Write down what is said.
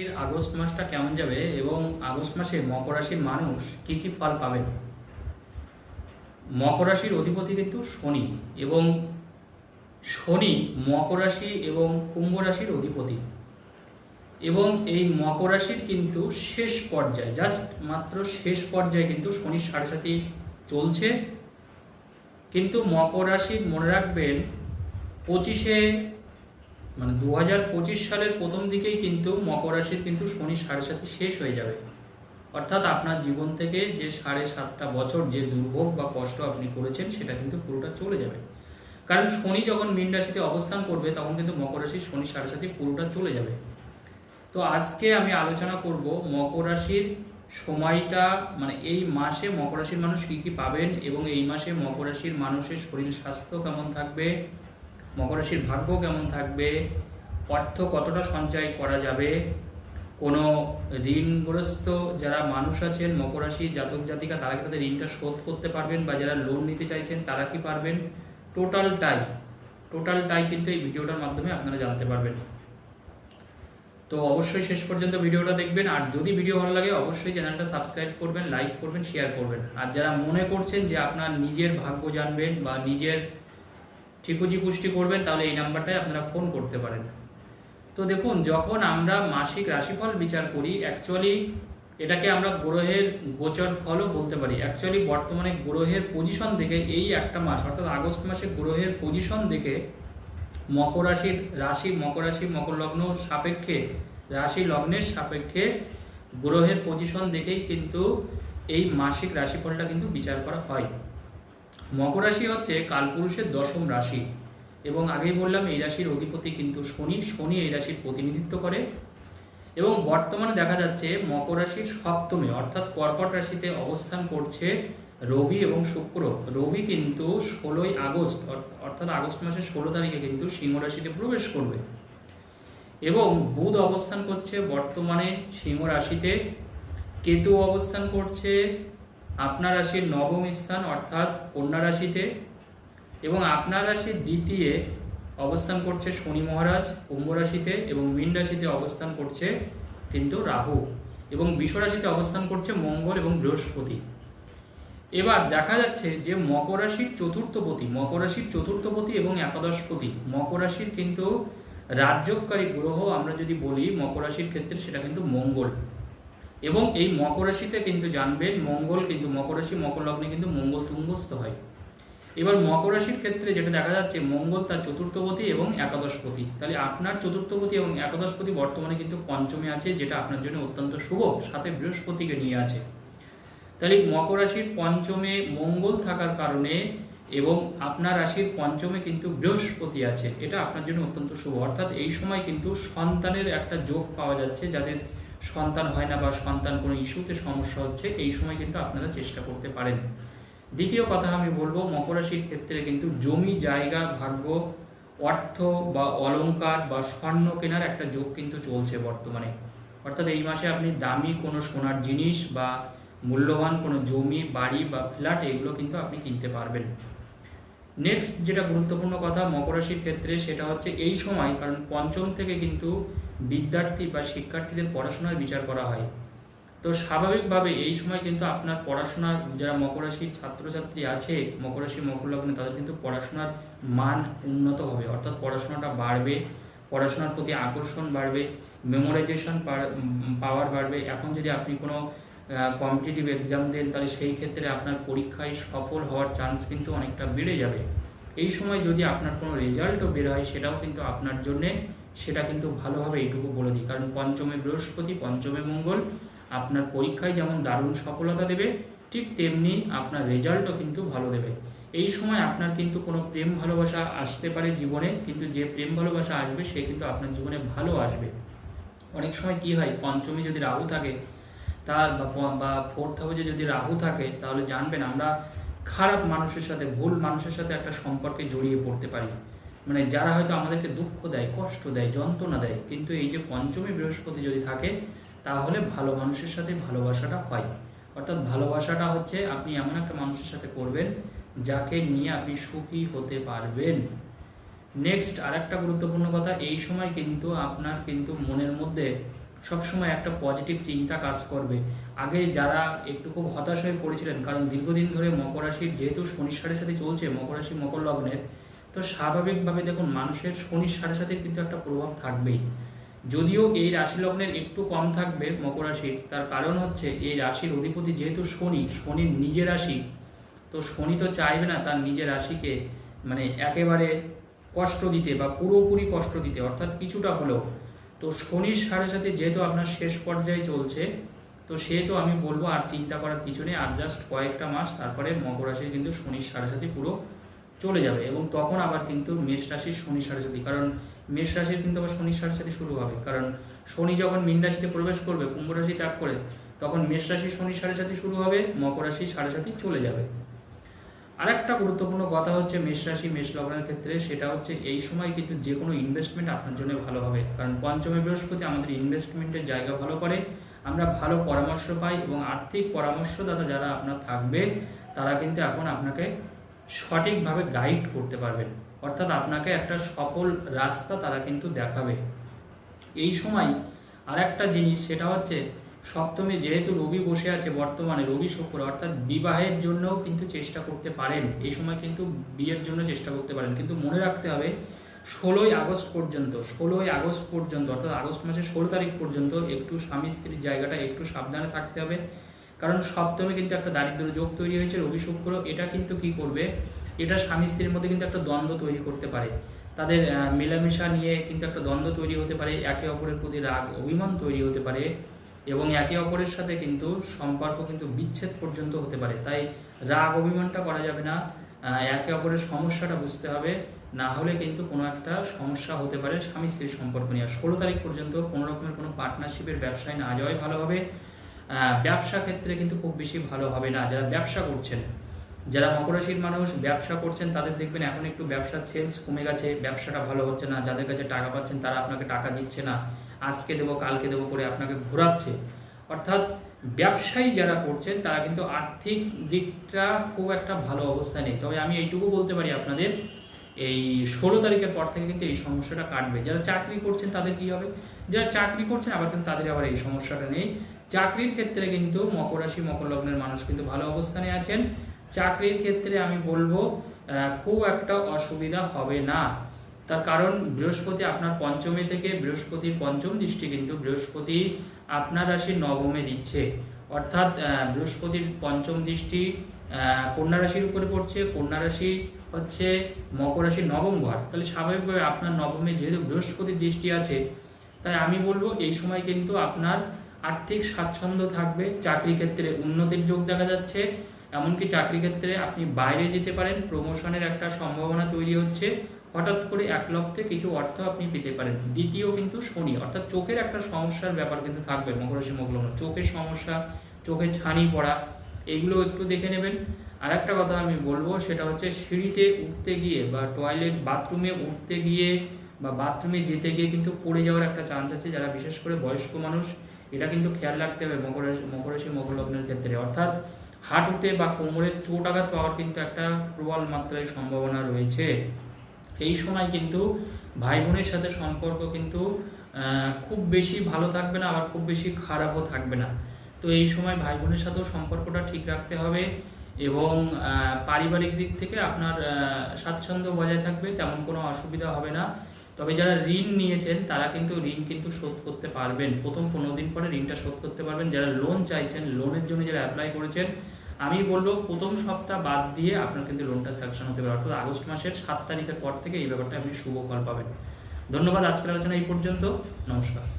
এর আগস্ট মাসটা কেমন যাবে এবং আগস্ট মাসে মকর রাশির মানুষ কি কি ফল পাবেন মকর রাশির অধিপতি কিন্তু শনি এবং শনি মকর রাশি এবং কুম্ভ রাশির অধিপতি। এবং এই মকর রাশির কিন্তু শেষ পর্যায়ে, জাস্ট মাত্র শেষ পর্যায়ে কিন্তু শনির সাড়ে সাথে চলছে। কিন্তু মকর রাশির মনে রাখবেন, পঁচিশে মানে দু হাজার পঁচিশ সালের প্রথম দিকেই কিন্তু মকর রাশির কিন্তু শনি সাড়ে সাথে শেষ হয়ে যাবে। অর্থাৎ আপনার জীবন থেকে যে সাড়ে সাতটা বছর যে দুর্ভোগ বা কষ্ট আপনি করেছেন, সেটা কিন্তু পুরোটা চলে যাবে। কারণ শনি যখন মীন রাশিতে অবস্থান করবে, তখন কিন্তু মকর রাশির শনি সাড়ে সাথে পুরোটা চলে যাবে। তো আজকে আমি আলোচনা করব মকর রাশির সময়টা মানে এই মাসে মকর রাশির মানুষ কী কী পাবেন এবং এই মাসে মকর রাশির মানুষের শরীর স্বাস্থ্য কেমন থাকবে মকর রাশির ভাগ্য কেমন থাকবে? অর্থ কতটা সঞ্চয় করা যাবে? কোনো ঋণগ্রস্ত যারা মানুষ আছেন মকর রাশি জাতক, জাতিকা, তারা কি তাদের ঋণটা শোধ করতে পারবেন? বা যারা লোন নিতে চাইছেন, তারা কি পারবেন? টোটালটাই টোটালটাই কিন্তু এই ভিডিওটার মাধ্যমে আপনারা জানতে পারবেন। তো অবশ্যই শেষ পর্যন্ত ভিডিওটা দেখবেন। আর যদি ভিডিও ভালো লাগে, অবশ্যই চ্যানেলটা সাবস্ক্রাইব করবেন লাইক করবেন শেয়ার করবেন। আর যারা মনে করছেন যে আপনার নিজের ভাগ্য জানবেন বা নিজের ঠিকুজি পুষ্টি করবেন, তাহলে এই নাম্বারটায় আপনারা ফোন করতে পারেন। তো দেখুন, যখন আমরা মাসিক রাশিফল বিচার করি অ্যাকচুয়ালি এটাকে আমরা গ্রহের গোচর ফলও বলতে পারি। অ্যাকচুয়ালি বর্তমানে গ্রহের পজিশন দেখে এই একটা মাস, অর্থাৎ আগস্ট মাসে গ্রহের পজিশন দেখে মকর রাশির রাশি, মকর রাশি, মকর লগ্ন সাপেক্ষে, রাশি লগ্নের সাপেক্ষে গ্রহের পজিশন দেখেই কিন্তু এই মাসিক রাশিফলটা কিন্তু বিচার করা হয়। মকর রাশি হচ্ছে কালপুরুষের দশম রাশি। এবং আগেই বললাম, এই রাশির অধিপতি কিন্তু শনি। শনি এই রাশির প্রতিনিধিত্ব করে। এবং বর্তমানে দেখা যাচ্ছে, মকর রাশির সপ্তমে, অর্থাৎ কর্কট রাশিতে অবস্থান করছে রবি এবং শুক্র। রবি কিন্তু ষোলোই আগস্ট, অর- অর্থাৎ আগস্ট মাসের ষোলো তারিখে কিন্তু সিংহ রাশিতে প্রবেশ করবে। এবং বুধ অবস্থান করছে বর্তমানে সিংহ রাশিতে। কেতু অবস্থান করছে আপনার রাশির নবম স্থান অর্থাৎ কন্যা রাশিতে এবং আপনার রাশির দ্বিতীয় অবস্থান করছে শনি মহারাজ, কুম্ভ রাশিতে এবং মীন রাশিতে অবস্থান করছে কিন্তু রাহু এবং বিষ রাশিতে অবস্থান করছে মঙ্গল এবং বৃহস্পতি। এবার দেখা যাচ্ছে যে মকর রাশির চতুর্থপতি, মকর রাশির চতুর্থপতি এবং একাদশপতি, মকর রাশির কিন্তু রাজ্যকারী গ্রহ আমরা যদি বলি, মকর রাশির ক্ষেত্রে সেটা কিন্তু মঙ্গল। এবং এই মকর রাশিতে কিন্তু জানবেন মঙ্গল কিন্তু, মকর রাশি, মকর লগ্নে কিন্তু মঙ্গল তুঙ্গস্থ হয়। এবার মকর রাশির ক্ষেত্রে যেটা দেখা যাচ্ছে, মঙ্গল তার চতুর্থপতি এবং একাদশপতি। তাহলে আপনার চতুর্থপতি এবং একাদশপতি বর্তমানে কিন্তু পঞ্চমে আছে, যেটা আপনার জন্য অত্যন্ত শুভ, সাথে বৃহস্পতিকে নিয়ে আছে। তাহলে মকর রাশির পঞ্চমে মঙ্গল থাকার কারণে এবং আপনার রাশির পঞ্চমে কিন্তু বৃহস্পতি আছে, এটা আপনার জন্য অত্যন্ত শুভ। অর্থাৎ এই সময় কিন্তু সন্তানের একটা যোগ পাওয়া যাচ্ছে, যাদের সন্তান হয় না বা সন্তান কোনো ইস্যুতে সমস্যা হচ্ছে, এই সময় কিন্তু আপনারা চেষ্টা করতে পারেন। দ্বিতীয় কথা আমি বলব, মকর রাশির ক্ষেত্রে কিন্তু জমি, জায়গা, ভাগ্য, অর্থ বা অলঙ্কার বা স্বর্ণ কেনার একটা যোগ কিন্তু চলছে বর্তমানে। অর্থাৎ এই মাসে আপনি দামি কোনো সোনার জিনিস বা মূল্যবান কোনো জমি, বাড়ি বা ফ্ল্যাট এগুলো কিন্তু আপনি কিনতে পারবেন। নেক্সট যেটা গুরুত্বপূর্ণ কথা মকর রাশির ক্ষেত্রে সেটা হচ্ছে এই সময়, কারণ পঞ্চম থেকে কিন্তু বিদ্যার্থী বা শিক্ষার্থীদের পড়াশোনার বিচার করা হয়। তো স্বাভাবিকভাবে এই সময় কিন্তু আপনার পড়াশোনার যারা মকর রাশির ছাত্রছাত্রী আছে মকর রাশি মকর লগ্নে, তাদের কিন্তু পড়াশোনার মান উন্নত হবে। অর্থাৎ পড়াশোনাটা বাড়বে, পড়াশোনার প্রতি আকর্ষণ বাড়বে মেমোরাইজেশন পাওয়ার বাড়বে। এখন যদি আপনি কোনো কম্পিটিটিভ এক্সাম দেন, তাহলে সেই ক্ষেত্রে আপনার পরীক্ষায় সফল হওয়ার চান্স কিন্তু অনেকটা বেড়ে যাবে। এই সময় যদি আপনার কোনো রেজাল্টও বের হয়, সেটাও কিন্তু আপনার জন্যে সেটা কিন্তু ভালোভাবে এইটুকু বলে দিই। কারণ পঞ্চমে বৃহস্পতি, পঞ্চমে মঙ্গল, আপনার পরীক্ষায় যেমন দারুণ সফলতা দেবে, ঠিক তেমনি আপনার রেজাল্টও কিন্তু ভালো দেবে। এই সময় আপনার কিন্তু কোনো প্রেম ভালোবাসা আসতে পারে জীবনে, কিন্তু যে প্রেম ভালোবাসা আসবে, সে কিন্তু আপনার জীবনে ভালো আসবে। অনেক সময় কি হয়, পঞ্চমী যদি রাহু থাকে, তার বা ফোর্থ হাউসে যদি রাহু থাকে, তাহলে জানবেন আমরা খারাপ মানুষের সাথে, ভুল মানুষের সাথে একটা সম্পর্কে জড়িয়ে পড়তে পারি। মানে যারা হয়তো আমাদেরকে দুঃখ দেয়, কষ্ট দেয়, যন্ত্রণা দেয়, কিন্তু এই যে পঞ্চমী বৃহস্পতি যদি থাকে, তাহলে ভালো মানুষের সাথে ভালোবাসাটা হয়। অর্থাৎ ভালোবাসাটা হচ্ছে আপনি এমন একটা মানুষের সাথে করবেন, যাকে নিয়ে আপনি সুখী হতে পারবেন। নেক্সট আর একটা গুরুত্বপূর্ণ কথা, এই সময় কিন্তু আপনার কিন্তু মনের মধ্যে সবসময় একটা পজিটিভ চিন্তা কাজ করবে। আগে যারা একটু খুব হতাশ হয়ে পড়েছিলেন, কারণ দীর্ঘদিন ধরে মকর রাশির, যেহেতু শনির সাথে চলছে, মকর রাশি, মকর লগ্নের তো স্বাভাবিকভাবে দেখুন, মানুষের শনির সাড়ে সাথে কিন্তু একটা প্রভাব থাকবেই। যদিও এই রাশি লগ্নের একটু কম থাকবে মকর রাশির, তার কারণ হচ্ছে এই রাশির অধিপতি যেহেতু শনি শনির নিজের রাশি, তো শনি তো চাইবে না তার নিজের রাশিকে মানে একেবারে কষ্ট দিতে বা পুরোপুরি কষ্ট দিতে, অর্থাৎ কিছুটা হলেও। তো শনির সাড়ে সাথে যেহেতু আপনার শেষ পর্যায়ে চলছে, তো সেহেতু আমি বলব আর চিন্তা করার কিছু নেই, আর জাস্ট কয়েকটা মাস, তারপরে মকর রাশির কিন্তু শনির সাড়ে সাথে পুরো চলে যাবে এবং তখন আবার কিন্তু মেষ রাশির শনি সাড়ে কারণ মেষ রাশির কিন্তু আবার শনির সাড়ে শুরু হবে। কারণ শনি যখন মীন রাশিতে প্রবেশ করবে, কুম্ভ রাশি ত্যাগ করে, তখন মেষ রাশি শনি সাড়ে সাথে শুরু হবে, মকর রাশি সাড়ে চলে যাবে। আরেকটা গুরুত্বপূর্ণ কথা হচ্ছে মেষ রাশি, মেষ লগ্নের ক্ষেত্রে সেটা হচ্ছে এই সময় কিন্তু যে কোনো ইনভেস্টমেন্ট আপনার জন্য ভালো হবে। কারণ পঞ্চমে বৃহস্পতি আমাদের ইনভেস্টমেন্টের জায়গা ভালো করে। আমরা ভালো পরামর্শ পাই এবং আর্থিক পরামর্শদাতা যারা আপনার থাকবে, তারা কিন্তু এখন আপনাকে সঠিকভাবে গাইড করতে পারবেন। অর্থাৎ আপনাকে একটা সফল রাস্তা তারা কিন্তু দেখাবে। এই সময় আর একটা জিনিস, সেটা হচ্ছে সপ্তমে যেহেতু রবি বসে আছে বর্তমানে, রবি শুক্র, অর্থাৎ বিবাহের জন্যও কিন্তু চেষ্টা করতে পারেন। এই সময় কিন্তু বিয়ের জন্য চেষ্টা করতে পারেন। কিন্তু মনে রাখতে হবে, ষোলোই আগস্ট পর্যন্ত, ষোলোই আগস্ট পর্যন্ত, অর্থাৎ আগস্ট মাসের ষোলো তারিখ পর্যন্ত একটু স্বামী স্ত্রীর জায়গাটা একটু সাবধানে থাকতে হবে। কারণ সপ্তমে কিন্তু একটা দারিদ্র যোগ তৈরি হয়েছে, রবি শুক্র এটা কিন্তু কি করবে? এটা স্বামী স্ত্রীর মধ্যে কিন্তু একটা দ্বন্দ্ব তৈরি করতে পারে। তাদের মেলামেশা নিয়ে কিন্তু একটা দ্বন্দ্ব তৈরি হতে পারে, একে অপরের প্রতি রাগ, অভিমান তৈরি হতে পারে এবং একে অপরের সাথে কিন্তু সম্পর্ক কিন্তু বিচ্ছেদ পর্যন্ত হতে পারে। তাই রাগ, অভিমানটা করা যাবে না একে অপরের সমস্যাটা বুঝতে হবে, না হলে কিন্তু কোনো একটা সমস্যা হতে পারে স্বামী স্ত্রীর সম্পর্ক নিয়ে। ষোলো তারিখ পর্যন্ত কোনো রকমের কোনো পার্টনারশিপের ব্যবসায় না যাওয়াই ভালো হবে। ব্যবসা ক্ষেত্রে কিন্তু খুব বেশি ভালো হবে না। যারা ব্যবসা করছেন, যারা মকর রাশির মানুষ ব্যবসা করছেন, তাদের দেখবেন এখন একটু ব্যবসার সেলস কমে গেছে, ব্যবসাটা ভালো হচ্ছে না, যাদের কাছে টাকা পাচ্ছেন তারা আপনাকে টাকা দিচ্ছে না। আজকে দেবো, কালকে দেবো করে আপনাকে ঘোরাচ্ছে। অর্থাৎ ব্যবসায়ী যারা করছেন, তারা কিন্তু আর্থিক দিকটা খুব একটা ভালো অবস্থা নেই। তবে আমি এইটুকু বলতে পারি আপনাদের এই ষোলো তারিখের পর থেকে কিন্তু এই সমস্যাটা কাটবে। যারা চাকরি করছেন তাদের কি হবে? যারা চাকরি করছেন আবার কিন্তু তাদের আবার এই সমস্যাটা নেই। চাকরির ক্ষেত্রে কিন্তু মকর রাশি, মকর লগ্নের মানুষ কিন্তু ভালো অবস্থানে আছেন। চাকরির ক্ষেত্রে আমি বলব খুব একটা অসুবিধা হবে না। তার কারণ বৃহস্পতি আপনার পঞ্চমে থেকে বৃহস্পতির পঞ্চম দৃষ্টি কিন্তু বৃহস্পতি আপনার রাশির নবমে দিচ্ছে। অর্থাৎ বৃহস্পতির পঞ্চম দৃষ্টি কন্যা রাশির উপরে পড়ছে, কন্যা রাশি হচ্ছে মকর রাশির নবম ঘর তাহলে স্বাভাবিকভাবে আপনার নবমে যেহেতু বৃহস্পতির দৃষ্টি আছে, তাই আমি বলব এই সময় কিন্তু আপনার আর্থিক স্বাচ্ছন্দ্য থাকবে, চাকরি ক্ষেত্রে উন্নতির যোগ দেখা যাচ্ছে, এমনকি চাকরি ক্ষেত্রে আপনি বাইরে যেতে পারেন প্রমোশনের একটা সম্ভাবনা তৈরি হচ্ছে, হঠাৎ করে এক লক্ষে কিছু অর্থ আপনি পেতে পারেন দ্বিতীয় কিন্তু শনি, অর্থাৎ চোখের একটা সমস্যার ব্যাপার কিন্তু থাকবে মকর রাশি, মকর লগ্ন। চোখের সমস্যা চোখে ছানি পড়া এগুলো একটু দেখে নেবেন। আর একটা কথা আমি বলব, সেটা হচ্ছে সিঁড়িতে উঠতে গিয়ে বা টয়লেট বাথরুমে উঠতে গিয়ে বা বাথরুমে যেতে গিয়ে কিন্তু পড়ে যাওয়ার একটা চান্স আছে, যারা বিশেষ করে বয়স্ক মানুষ, এটা কিন্তু খেয়াল রাখতে হবে মকর রাশি মকর লগ্নের ক্ষেত্রে। অর্থাৎ হাঁটুতে বা কোমরে চোট আঘাত পাওয়ার কিন্তু একটা প্রবল মাত্রায় সম্ভাবনা রয়েছে। এই সময় কিন্তু ভাই বোনের সাথে সম্পর্ক কিন্তু খুব বেশি ভালো থাকবে না, আবার খুব বেশি খারাপও থাকবে না। তো এই সময় ভাই বোনের সাথেও সম্পর্কটা ঠিক রাখতে হবে এবং পারিবারিক দিক থেকে আপনার স্বাচ্ছন্দ্য বজায় থাকবে, তেমন কোনো অসুবিধা হবে না। তবে যারা ঋণ নিয়েছেন, তারা কিন্তু ঋণ কিন্তু শোধ করতে পারবেন। প্রথম পনেরো দিন পরে ঋণটা শোধ করতে পারবেন। যারা লোন চাইছেন লোনের জন্য যারা অ্যাপ্লাই করেছেন, আমি বলব প্রথম সপ্তাহ বাদ দিয়ে আপনার কিন্তু লোনটা স্যাংশন হতে পারে। অর্থাৎ আগস্ট মাসের সাত তারিখের পর থেকে এই ব্যাপারটা আপনি শুভ ফল পাবেন। ধন্যবাদ, আজকের আলোচনা এই পর্যন্ত। নমস্কার।